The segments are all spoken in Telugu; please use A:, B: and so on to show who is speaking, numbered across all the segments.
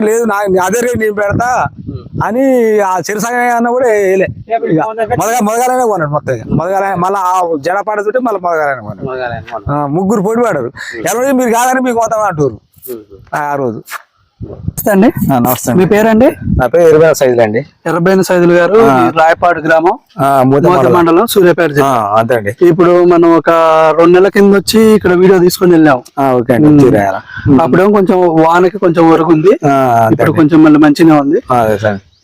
A: లేదు నా అదే రేట్ నేను పెడతా అని ఆ చిరసాగ అన్న కూడా వేయలే మొదగా మొదగాలనే కొన్నాడు మొత్తం మొదగాల మళ్ళీ ఆ చుట్టి మళ్ళీ మొదగాలనే కొన్నాడు. ముగ్గురు పొడి పడారు ఎవరు మీరు కాదని మీకు పోతాం అంటారు ఆ రోజు.
B: అండి.
A: నమస్తే
B: మీ పేరండి?
A: నా పేరు ఇరవై సైజులు అండి.
B: ఎర్రబైన సైదులు గారు రాయపాడు గ్రామం మండలం. సూర్యాపేట జిల్లా.
A: అంతే అండి.
B: ఇప్పుడు మనం ఒక రెండు నెలల కింద వచ్చి ఇక్కడ వీడియో తీసుకొని వెళ్ళాం
A: ఓకే అండి.
B: అప్పుడేమో కొంచెం వానకి కొంచెం వరకు ఉంది ఇప్పుడు
A: అండి.
B: కొంచెం మళ్ళీ మంచిగా ఉంది.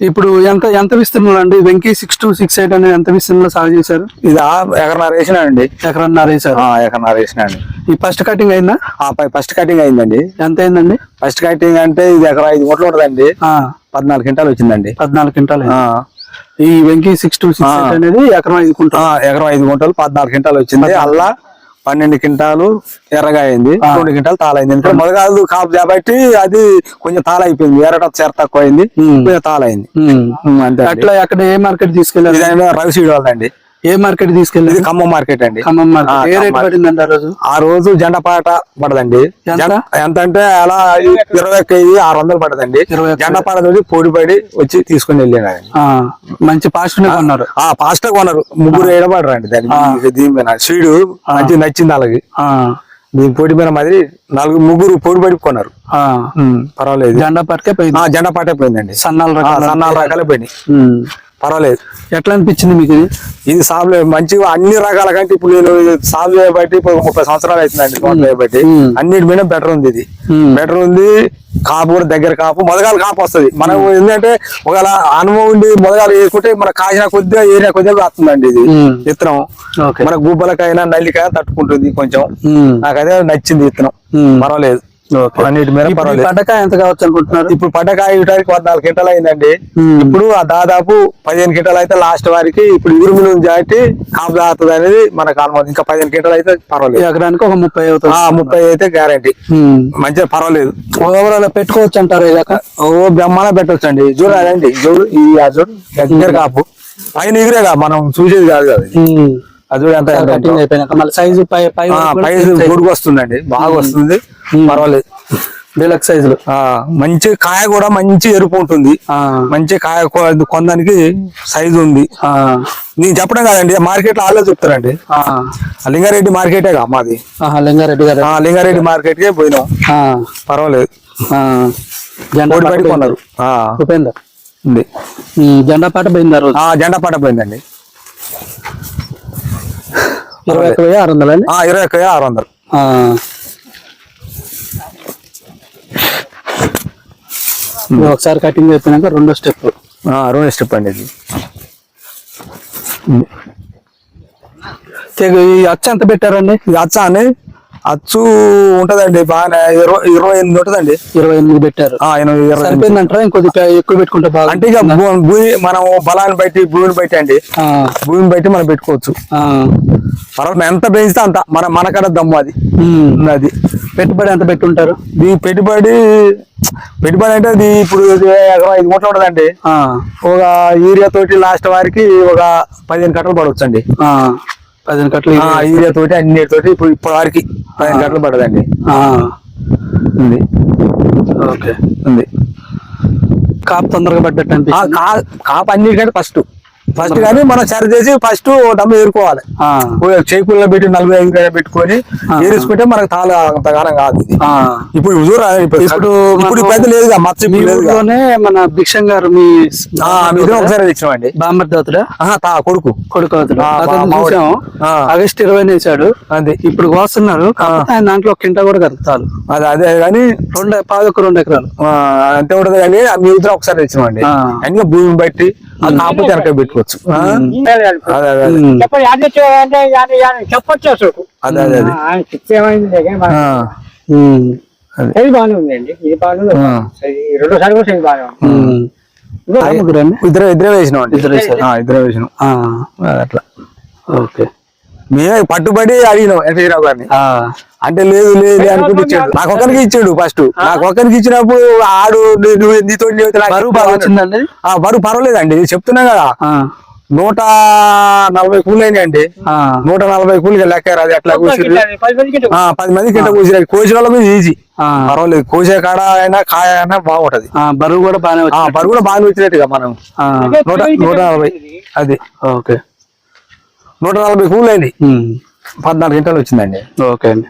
B: ఇప్పుడు ఎంత ఎంత విస్తీర్ణంలో అండి? Venky six two six eight అనేది ఎంత విస్తీర్ణంలో సాగు చేశారు?
A: ఇది ఆ ఎకరన్నర వేసినాడండి
B: ఎకరన్నర వేశారు.
A: ఆ, ఎకరన్నర వేసినాడు
B: ఈ ఫస్ట్ కటింగ్ అయిందా?
A: ఆ పై ఫస్ట్ కటింగ్ అయిందండి.
B: ఎంత అయిందండి?
A: ఫస్ట్ కటింగ్ అంటే ఇది ఎకరా ఐదు మూటలు ఉంటుందండి.
B: ఆ,
A: పద్నాలుగు క్వింటాలు వచ్చిందండి.
B: పద్నాలుగు క్వింటాలు. ఈ వెంకీ సిక్స్ టూ సిక్స్ అనేది ఎకరం ఐదు కుంటాలు
A: ఎకరం ఐదు గుంటలు పద్నాలుగు క్వింటాలు వచ్చింది. అల్లా పన్నెండు క్వింటాలు ఎర్రగా అయింది. రెండు క్వింటాలు తాళైంది. ఎందుకంటే మొదగాలు కాపు కాబట్టి అది కొంచెం తాళైపోయింది. ఎర్రట చేర తక్కువ అయింది కొంచెం అంతే అండి.
B: అట్లా అక్కడ ఏ మార్కెట్ తీసుకెళ్ళారు?
A: ఇది రవి సీడ్ వాళ్ళండి.
B: ఏ మార్కెట్ తీసుకెళ్ళారు?
A: ఇది ఖమ్మం మార్కెట్ అండి.
B: ఖమ్మం
A: ఆ,
B: మార్కెట్. ఏ రేట్
A: ఖమ్మం.
B: పడిందండి ఆ రోజు?
A: ఆ రోజు జెండపాట పడదండి.
B: ఎంత?
A: జెండ- అంటే అలా ఇరవై ఒక్క ఐదు ఆరు వందలు పడదండి.
B: ఒక్క.
A: జెండపాట తోటి పొడి పడి వచ్చి తీసుకుని వెళ్ళాను
B: మంచి పాస్ట్ కొన్నారు.
A: ఆ ఫాస్ట్గా కొన్నారు. ముగ్గురు ఏడబడరండి దాని మీద. దీని మీద సీడు మంచి నచ్చింది అలాగే. దీని పొడి మీద మాదిరి నాలుగు ముగ్గురు పొడి పడి కొన్నారు.
B: ఆ.
A: ఉమ్, పర్వాలేదు.
B: జెండా పట్టుకే పోయింది.
A: జెండా పాటే పోయిందండి.
B: సన్నాల
A: సన్నాలు రకాలే పోయినాయి. పర్వాలేదు
B: ఎట్లా అనిపించింది మీకు ఇది
A: ఇది సాగులే మంచిగా అన్ని రకాల కంటే ఇప్పుడు నేను సాగు చేయబట్టి ఇప్పుడు ముప్పై సంవత్సరాలు అవుతుందండి తోట
B: ఉమ్.
A: అన్నిటి మీద బెటర్ ఉంది ఇది. బెటర్ ఉంది కాపు కూడా దగ్గర కాపు మొదగాలు కాపు వస్తుంది మనం ఏంటంటే ఒకవేళ అనుభవం ఉండి మొదగాలు వేసుకుంటే మన కాసిన కొద్దిగా ఏరియా కొద్దిగా వస్తుందండి ఇది. విత్తనం మన గుబ్బలకైనా నల్లికైనా తట్టుకుంటుంది కొంచెం. నాకు అదే నచ్చింది విత్తనం. పర్వాలేదు. అన్నిటి మీద
B: పడ్డకాయ ఎంత కావచ్చు అనుకుంటున్నారు?
A: ఇప్పుడు పడ్డకాయ ఇవ్వడానికి పద్నాలుగు క్వింటాలు అయిందండి. ఇప్పుడు ఆ దాదాపు పదిహేను క్వింటాలు అయితే లాస్ట్ వారికి ఇప్పుడు ఇరుములు జాటి కాపు దాగుతుంది అనేది మనకు ఆల్మోస్ట్ ఇంకా పదిహేను క్వింటాలు అయితే పర్వాలేదు.
B: ఎకరానికి ఒక ముప్పై అవుతుంది
A: ఆ ముప్పై అయితే గ్యారంటీ. మంచిగా పర్వాలేదు.
B: ఓవరాల్ పెట్టుకోవచ్చు అంటారు
A: ఓ బ్రహ్మాండ పెట్టొచ్చండి. చూడు అదండి చూడు ఈ చూడు దగ్గర కాపు. పైన ఎగిరేగా మనం చూసేది కాదు కదా. అది చూడు ఎంత ఎంత
B: కటింగ్ అయిపోయినాక మళ్ళీ సైజు పై పై
A: పొడుగు వస్తుందండి. బాగా వస్తుంది. పర్వాలేదు.
B: డీలక్స్ సైజులు
A: మంచి కాయ కూడా మంచి ఎరుపు ఉంటుంది. మంచి కాయ కొందానికి సైజు ఉంది.
B: ఆ,
A: నేను చెప్పడం కాదండి మార్కెట్లో వాళ్ళే చెప్తారండి. లింగారెడ్డి మార్కెటే కా మాది.
B: లింగారెడ్డి గారు.
A: ఆ లింగారెడ్డి మార్కెట్ కే పోయినాం.
B: ఆ,
A: పర్వాలేదు.
B: ఆ. జెండా పాట.
A: కొన్నారు.
B: ఉపేందర్ జెండా పాట పోయింది
A: జెండా పట్ట పోయిందండి.
B: ఇరవై ఒక్క వెయ్యి ఆరు వందలు అండి?
A: ఆ ఇరవై ఒక్క ఆరు వందలు.
B: ఒకసారి కటింగ్ అయిపోయినాక రెండో స్టెప్.
A: ఆ, రెండు స్టెప్ అండి ఇది.
B: ఈ అచ్చ ఎంత పెట్టారండి?
A: ఇది అచ్చ అని అచ్చు ఉంటదండి బాగానే ఇరవై ఇరవై ఎనిమిది ఉంటదండి.
B: ఇరవై ఎనిమిది పెట్టారు.
A: ఆ, ఎనిమిది ఇరవై ఎనిమిది.
B: సరిపోయిందంటారా? ఇంకొద్ది ఎక్కువ పెట్టుకుంటే బాగా
A: అంటే ఇక భూ- భూమి మనం బలాన్ని బట్టి భూమిని బట్టి అండి.
B: ఆ,
A: భూమిని బట్టి మనం పెట్టుకోవచ్చు.
B: ఆ.
A: పర్వాలేదు ఎంత పెంచితే అంత మన మనకడ దమ్ము అది.
B: ఉమ్.
A: అది.
B: పెట్టుబడి ఎంత పెట్టుంటారు?
A: ఈ పెట్టుబడి పెట్టుబడి అంటే అది ఇప్పుడు ఇది ఎకరం ఐదు మూటలు ఉంటదండి.
B: ఆ,
A: ఒక యూరియా తోటి లాస్ట్ వారికి ఒక పదిహేను కట్టలు పడవచ్చండి.
B: ఆ. పదిహేను కట్టలు
A: యూరియా తోటి అన్ని తోటి ఇప్పుడు ఇప్పటి వారికి పదిహేను కట్టలు పడదండి.
B: ఆ,
A: ఉంది.
B: ఓకే.
A: ఉంది.
B: కాపు తొందరగా పడ్డట్టు
A: కాపు అన్నిటికంటే ఫస్ట్ ఫస్ట్ కానీ మనం సరి చేసి ఫస్ట్ దమ్ము ఏరుకోవాలి చేకుల్లో పెట్టి నలభై ఐదు పెట్టుకొని ఏరేసుకుంటే మనకు తాళ అంతగానం కాదు. ఇప్పుడు ఇప్పుడు
B: ఇప్పుడు
A: పెద్ద లేదుగా మచ్చ
B: మన భిక్షం గారు మీ
A: మీదే ఒకసారి తెచ్చినామండి. తా కొడుకు.
B: కొడుకు అవుతుడు. ఆగస్ట్ ఇరవై వేసాడు
A: అంతే.
B: ఇప్పుడు కోస్తున్నారు కాకపోతే ఆయన దాంట్లో ఒక కింట కూడా కలుపుతారు
A: అది అదే కానీ
B: రెండు పాదొక రెండు ఎకరాలు.
A: అంతే ఉంటది కానీ మీ ఇద్దరు ఒకసారి తెచ్చినామండి. అన్ని భూమిని బట్టి కాకపోతే వెనక పెట్టుకోవచ్చు.
C: చెప్పొచ్చు
A: అదే అదే అదే.
C: బాగానే ఉందండి ఇది బాగానే రెండో కూడా బాగానే ఉంది.
A: ఇద్దరు ఇద్దరే వేసినాం
B: ఇద్దరు
A: వేసినాం. అట్లా.
B: ఓకే.
A: మేమే పట్టుబడి అడిగినాం ఎన్టీరావు గారిని అంటే లేదు లేదు అనుకుంటే ఇచ్చాడు. నాకు ఒక్కరికి ఇచ్చాడు ఫస్ట్. నాకు ఒక్కరికి ఇచ్చినప్పుడు ఆడు నువ్వు నీతో
B: బరువు వచ్చిందండి
A: బరువు పర్వాలేదండి. చెప్తున్నా కదా. నూట నలభై కూలు అయినాయండి నూట నలభై కూలికి లెక్కారు. అది ఎట్లా కూసిరు
C: పది
A: మంది కింద కూసిరు కోసి వాళ్ళ మీద ఈజీ. పర్వాలేదు. కోసే కాడ అయినా కాయ అయినా బాగుంటది.
B: బరువు కూడా బాగానే
A: పరుగు కూడా బాగా వచ్చినట్టుగా మనం. నూట నూట నలభై. అది.
B: ఓకే.
A: నూట నలభై కూలు అయింది
B: ఉమ్,
A: పద్నాలుగు గంటలు వచ్చిందండి.
B: ఓకే అండి.